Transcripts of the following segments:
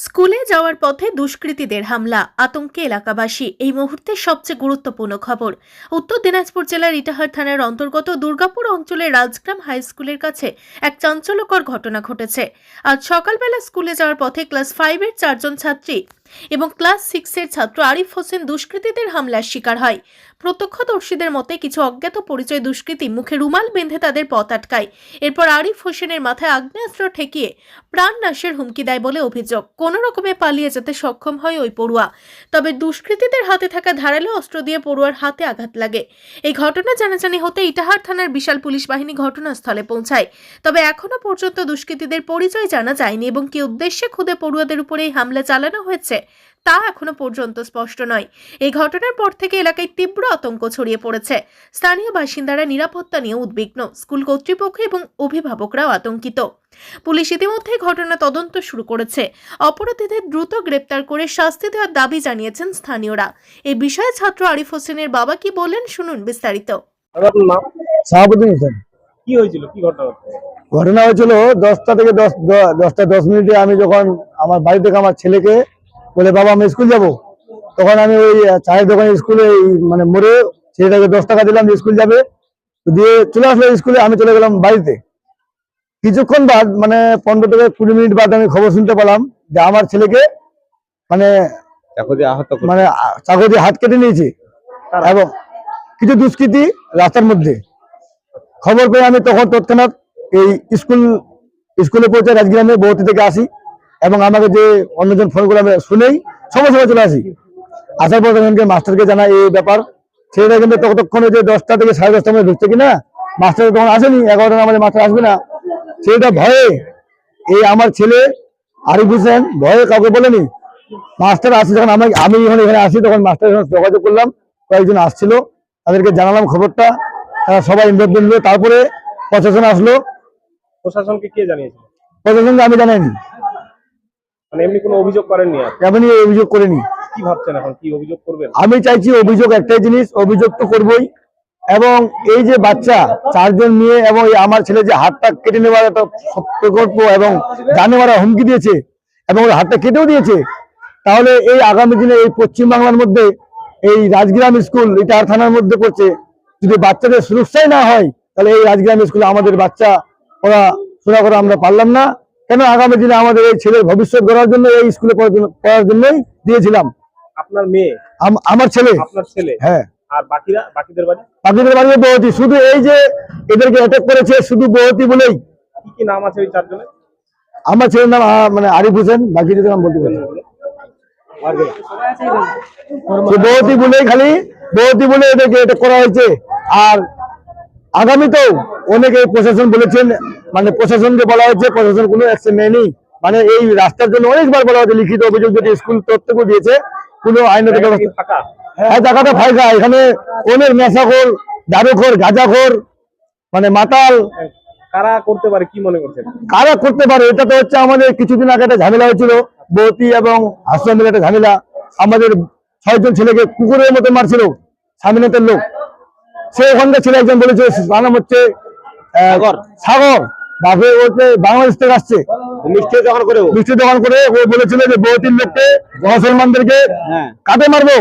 স্কুলে যাওয়ার পথে দুষ্কৃতীদের হামলা, আতঙ্কে এলাকাবাসী। এই মুহূর্তে সবচেয়ে গুরুত্বপূর্ণ খবর। উত্তর দিনাজপুর জেলার ইটাহার থানার অন্তর্গত দুর্গাপুর অঞ্চলের রাজগ্রাম হাই স্কুলের কাছে এক চাঞ্চল্যকর ঘটনা ঘটেছে। আজ সকালবেলা স্কুলে যাওয়ার পথে ক্লাস ফাইভের চারজন ছাত্রী এবং ক্লাস সিক্সের ছাত্র আরিফ হোসেন দুষ্কৃতীদের হামলার শিকার হয়। প্রত্যক্ষদর্শীদের মতে কিছু অজ্ঞাত পরিচয় দুষ্কৃতী মুখে রুমাল বেঁধে তাদের পথ আটকায়। এরপর আরিফ হোসেনের মাথায় আগ্নেয়াস্ত্র ঠেকিয়ে প্রাণ নাশের হুমকি দেয় বলে অভিযোগ। কোনো রকমে পালিয়ে যেতে সক্ষম হয় ওই পড়ুয়া। তবে দুষ্কৃতীদের হাতে থাকা ধারালো অস্ত্র দিয়ে পড়ুয়ার হাতে আঘাত লাগে। এই ঘটনা জানাজানি হতে ইটাহার থানার বিশাল পুলিশ বাহিনী ঘটনাস্থলে পৌঁছায়। তবে এখনও পর্যন্ত দুষ্কৃতীদের পরিচয় জানা যায়নি এবং কি উদ্দেশ্যে খুদে পড়ুয়াদের উপরে এই হামলা চালানো হয়েছে তা এখনও পর্যন্ত স্পষ্ট নয়। এই ঘটনার পর থেকে এলাকায় তীব্র আতঙ্ক ছড়িয়ে পড়েছে। স্থানীয় বাসিন্দারা নিরাপত্তা নিয়ে উদ্বিগ্ন। স্কুল কর্তৃপক্ষ এবং অভিভাবকরাও আতঙ্কিত। পুলিশ ইতিমধ্যে ঘটনা তদন্ত শুরু করেছে। অপরাধীদের দ্রুত গ্রেপ্তার করে শাস্তি দেওয়ার দাবি জানিয়েছেন স্থানীয়রা। এই বিষয়ে ছাত্র আরিফ হোসেনের বাবা কি বললেন শুনুন বিস্তারিত। কি হয়েছিল? কি ঘটনা ঘটনা হয়েছিল দশটা থেকে দশ দশটা দশ মিনিটে আমি যখন আমার বাড়ি থেকে আমার ছেলেকে বলে বাবা আমি স্কুল যাব। তখন আমি ওই চায়ের দোকানে স্কুলে মানে মোড়ে ছেলেটাকে দশ টাকা দিলাম যে স্কুল যাবে। দিয়ে চলে আসলো স্কুলে আমি চলে গেলাম বাড়িতে। কিছুক্ষণ বাদ মানে পনেরো থেকে কুড়ি মিনিট বাদ আমি খবর শুনতে পেলাম যে আমার ছেলেকে মানে মানে আ- চাকু দিয়ে হাত কেটে নিয়েছে। এবং কিছু দুষ্কৃতী রাস্তার মধ্যে। খবর পেয়ে আমি তখন তৎক্ষণাৎ এই স্কুল স্কুলে পৌঁছে রাজগ্রামে বৌতি থেকে আসি। এবং আমাকে যে অন্যজন ফোন করে আমি শুনেই সঙ্গে সঙ্গে চলে আসি। আসার পর তখন মাস্টারকে জানাই এই ব্যাপার ছেলেটা কিন্তু ততক্ষণে যে দশটা থেকে সাড়ে দশটার মধ্যে ঢুকছে কিনা মাস্টার তখন আসেনি এগারোটার আমাদের মাস্টার আসবে না। ছেলেটা ভয়ে এই আমার ছেলে আরিফ হোসেন ভয়ে কাউকে বলেনি। মাস্টার আসি যখন আমি আমি যখন এখানে আসি তখন মাস্টারের সঙ্গে যোগাযোগ করলাম কয়েকজন আসছিল তাদেরকে জানালাম খবরটা তারা সবাই ইনভলভ নিল। তারপরে প্রশাসন আসলো। প্রশাসনকে কে জানিয়েছিল? প্রশাসনকে আমি জানাইনি। মানে এমনি কোনো অভিযোগ করেননি এমনি অভিযোগ করিনি। কি ভাবছেন এখন? কি অভিযোগ করবেন? আমি চাইছি অভিযোগ একটাই জিনিস অভিযোগ তো করবই। এবং এই যে বাচ্চা চারজন নিয়ে এবং আমার ছেলে যে হাতটা কেটে নেওয়ার একটা প্রকল্প এবং জানে মারা হুমকি দিয়েছে এবং হাতটা কেটেও দিয়েছে তাহলে এই আগামী দিনে এই পশ্চিম বাংলার মধ্যে এই রাজগ্রাম স্কুল ইটাহার থানার মধ্যে পড়ছে। যদি বাচ্চাদের সুরক্ষাই না হয় তাহলে এই রাজগ্রাম স্কুলে আমাদের বাচ্চা ওরা শোনা করে আমরা পারলাম না। কেন আগামী দিনে আমাদের এই ছেলের ভবিষ্যৎ গড়ার জন্য এই স্কুলে পড়ার জন্য- পড়ার জন্যই দিয়েছিলাম। আপনার মেয়ে? আম- আমার ছেলে। আপনার ছেলে? হ্যাঁ। আর বাকিরা বাকিদের বাড়ি? বাকিদের বাড়িতে বহতি শুধু এই যে এদেরকে অ্যাটাক করেছে শুধু বহতি বলেই। কি কি নাম আছে ওই চারজনের? আমার ছেলের নাম মানে আরিফ হোসেন বাকি যদি নাম বলতে পারি। বহতি বলেই খালি বহতি বলে এদেরকে অ্যাটাক করা হয়েছে। আর আগামীতেও অনেকে প্রশাসন বলেছেন মানে প্রশাসনকে বলা হয়েছে প্রশাসন কোনো অ্যাকশন নেয়নি। মানে এই রাস্তার জন্য অনেকবার বলা হয়েছে লিখিত অভিযোগ যদি স্কুল তথ্যকে দিয়েছে কোনো আইনত ব্যবস্থা ফাঁকা? হ্যাঁ জায়গাটা ফায়দা এখানে অনেক নেশাখোর দারুখোর গাঁজাখোর মানে মাতাল। কারা করতে পারে কি মনে করছেন? কারা করতে পারে এটা তো হচ্ছে আমাদের কিছুদিন আগে একটা ঝামেলা হয়েছিল বৌতি এবং হাসন মিলে একটা ঝামেলা। আমাদের ছয়জন ছেলেকে কুকুরের মতো মারছিল স্বামীনাথের লোক। সে ওখানকার ছেলে একজন বলেছে তার নাম হচ্ছে সাগর। বাপে হচ্ছে বাংলাদেশ থেকে আসছে। মিষ্টি দোকান করে মিষ্টি দোকান করে ও বলেছিল যে লোককে মুসলমানদেরকে কাটে মারবো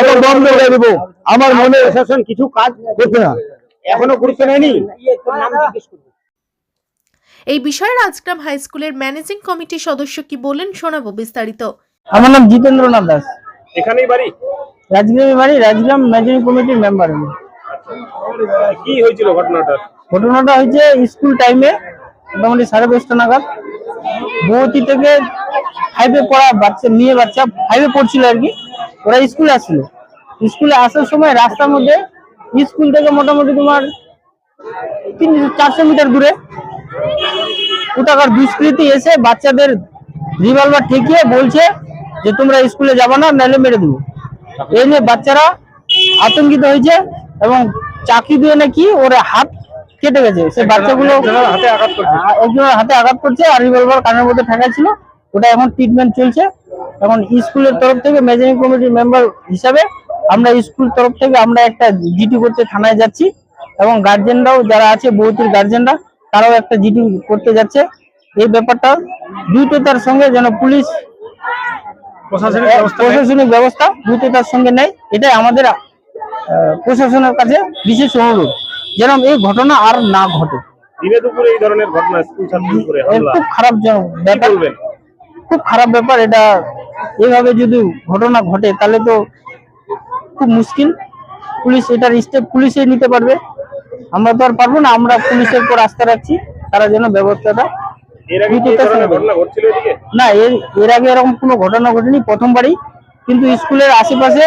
এবং বন্ধ করে দেবো। আমার মনে প্রশাসন কিছু কাজ করছে না। এখনও গুরুত্ব নেয়নি? এই বিষয়ে রাজগ্রাম হাই স্কুলের ম্যানেজিং কমিটির সদস্য কি বলেন শোনাবো বিস্তারিত। আমার নাম জিতেন্দ্রনাথ দাস। এখানেই বাড়ি? রাজগ্রামে বাড়ি রাজগ্রাম ম্যানেজিং কমিটির মেম্বার আমি। কি হয়েছিল ঘটনাটা? ঘটনাটা হয়েছে স্কুল টাইমে মোটামুটি সাড়ে দশটা নাগাদ। বৌতি থেকে ফাইভে পড়া বাচ্চা মেয়ে বাচ্চা ফাইভে পড়ছিল আর কি। ওরা স্কুলে আসছিল। স্কুলে আসার সময় রাস্তার মধ্যে স্কুল থেকে মোটামুটি তোমার তিনশো চারশো মিটার দূরে কোথাকার দুষ্কৃতী এসে বাচ্চাদের রিভলভার ঠেকিয়ে বলছে যে, তোমরা স্কুলে যাবে না, নাহলে মেরে দেবো। এই নিয়ে বাচ্চারা আতঙ্কিত হয়েছে। এবং চাকি দিয়ে নাকি ওর হাত কেটে গেছে। সে বাচ্চাগুলো হাতে আঘাত করছে। আ- একজনের হাতে আঘাত করছে আর রিভলভার কানের মধ্যে ঠেকা ছিল। ওটা এখন ট্রিটমেন্ট চলছে। এখন স্কুলের তরফ থেকে মেজারিং কমিটির মেম্বার হিসাবে আমরা স্কুল তরফ থেকে আমরা একটা জিটি করতে থানায় যাচ্ছি এবং গার্জেনরাও যারা আছে বৌতির গার্জেনরা তারাও একটা জিটি করতে যাচ্ছে। এই ব্যাপারটা দ্রুততার সঙ্গে যেন পুলিশ প্রশাসনিক ব্যবস্থা দ্রুততার সঙ্গে নেয়। এটাই আমাদের প্রশাসনের কাছে বিশেষ অনুরোধ যেন এই ঘটনা আর না ঘটে। দিনে দুপুরে এই ধরনের ঘটনা স্কুল ছাত্রের উপরে হামলা। খুব খারাপ ব্যাপার খুব খারাপ ব্যাপার এটা। এইভাবে যদি ঘটনা ঘটে তাহলে তো খুব মুশকিল। পুলিশ এটার স্টেপ পুলিশে নিতে পারবে। আমরা তো আর পারব না আমরা পুলিশের উপর আস্থা রাখছি। তারা যেন ব্যবস্থাটা না এর এর আগে এরকম কোনো ঘটনা ঘটেনি প্রথমবারই। কিন্তু স্কুলের আশেপাশে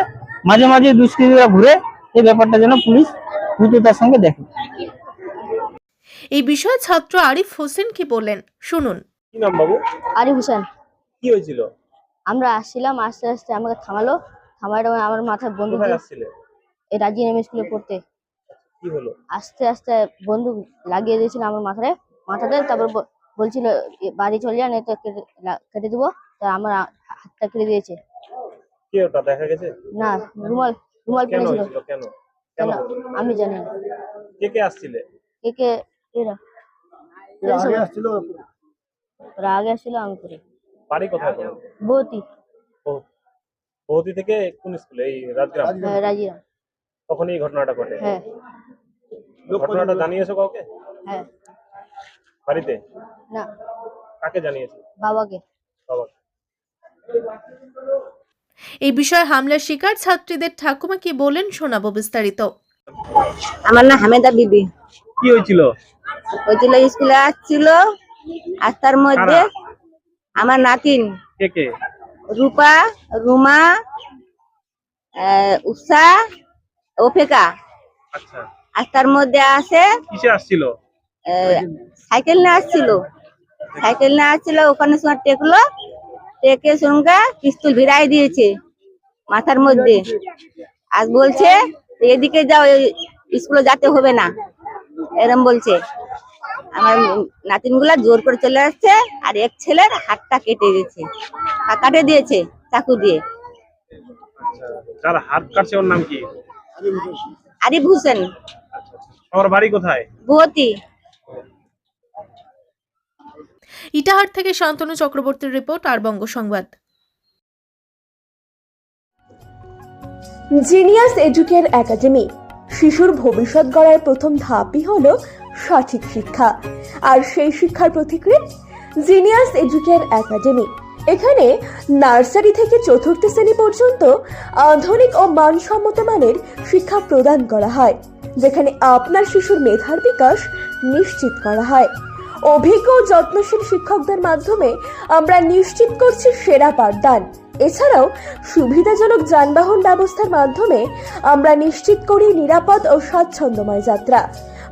মাঝে মাঝে দুষ্কৃতীরা ঘুরে এই ব্যাপারটা যেন পুলিশ দ্রুততার সঙ্গে দেখে। এই বিষয়ে ছাত্র আরিফ হোসেন কি বললেন? শুনুন। কি নাম বাবু? আরিফ হোসেন। কি হয়েছিল? আমরা আসছিলাম আস্তে আস্তে আমাকে থামালো। থামার সময় আমার মাথায় বন্দুক কোথায় আসছিলে? এই রাজি নেমে স্কুলে পড়তে। কি হলো? আস্তে আস্তে বন্দুক লাগিয়ে দিয়েছিল আমার মাথায়। মাথাতে তারপর ব- বলছিল "এ, বাড়ি চলে যান এ তো কেটে লা- কেটে দিব। তা আমার হাতটা কেটে দিয়েছে। কি ওটা দেখা গেছে? না রুমাল। রুমাল কেন হয়েছিল? কেন? কেন আমি জানি না। কে কে আসছিলে? কে কে? এরা। এরা সব- ওরা আগে আসছিল আমি করে বাড়ি কোথায় তোমার? বৌতি বহু- বহুতি থেকে কোন স্কুলে? এই রাজগ্রাম? হ্যাঁ, রাজিয়া তখন এই ঘটনাটা ঘটে। হ্যাঁ। ঘটনাটা জানিয়েছো কাউকে? হ্যাঁ। বাড়িতে? না। কাকে জানিয়েছো? বাবাকে। বাবা এই বিষয়ে হামলার শিকার ছাত্রীদের ঠাকুমা কি বলেন শোনাবো বিস্তারিত। আমার নাম হামেদা বিবি। কি হয়েছিল? হয়েছিল স্কুলে আসছিল আর তার মধ্যে আমার নাতিন। কে কে? রূপা রুমা আহ, উষা ওফেকা আচ্ছা। আর তার মধ্যে আছে আসছিল? আহ, সাইকেল নিয়ে আসছিল। সাইকেল নিয়ে আসছিল ওখানে সময় টেকলো টেকে সঙ্গে পিস্তল ভিড়াই দিয়েছে মাথার মধ্যে। আর বলছে এদিকে যাও স্কুলে যেতে হবে না। এরম বলছে। আমার নাতিনগুলা জোর করে চলে আসছে আর এক ছেলের হাতটা কেটে দিয়েছে। তা কাটে দিয়েছে চাকু দিয়ে। যার হাত কাটছে ওর নাম কি? আরিফ হোসেন। আমার বাড়ি কোথায়? ভুয়তি। ইটাহার থেকে শান্তনু চক্রবর্তীর রিপোর্ট, আর বঙ্গ সংবাদ। জিনিয়াস এডুকের একাডেমি, শিশুর ভবিষ্যৎ গড়ার প্রথম ধাপই হলো সঠিক শিক্ষা। আর সেই শিক্ষার প্রতিক্রিয়া? জিনিয়াস এডুকের একাডেমি, এখানে নার্সারি থেকে চতুর্থ শ্রেণি পর্যন্ত আধুনিক ও মানসম্মত মানের শিক্ষা প্রদান করা হয়, যেখানে আপনার শিশুর মেধার বিকাশ নিশ্চিত করা হয়। অভিজ্ঞ যত্নশীল শিক্ষকদের মাধ্যমে আমরা নিশ্চিত করছি সেরা পাঠদান। এছাড়াও সুবিধাজনক যানবাহন ব্যবস্থার মাধ্যমে আমরা নিশ্চিত করি নিরাপদ ও স্বাচ্ছন্দ্যময় যাত্রা।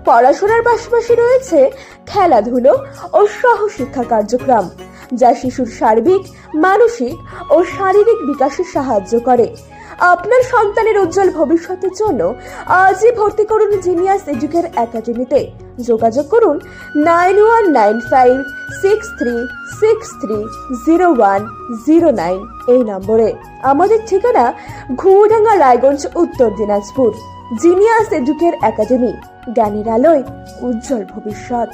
পড়াশোনার পাশাপাশি রয়েছে খেলাধুলো ও সহশিক্ষা কার্যক্রম, যা শিশুর সার্বিক, মানসিক ও শারীরিক বিকাশে সাহায্য করে। আপনার সন্তানের উজ্জ্বল ভবিষ্যতের জন্য আজই ভর্তি করুন জিনিয়াস এডুকের একাডেমিতে। যোগাযোগ করুন nine one nine five six three six three zero one zero nine এই নম্বরে। আমাদের ঠিকানা ঘুমডাঙ্গা রায়গঞ্জ, উত্তর দিনাজপুর। জিনিয়াস এডুকের একাডেমি, জ্ঞানের আলোয় উজ্জ্বল ভবিষ্যৎ।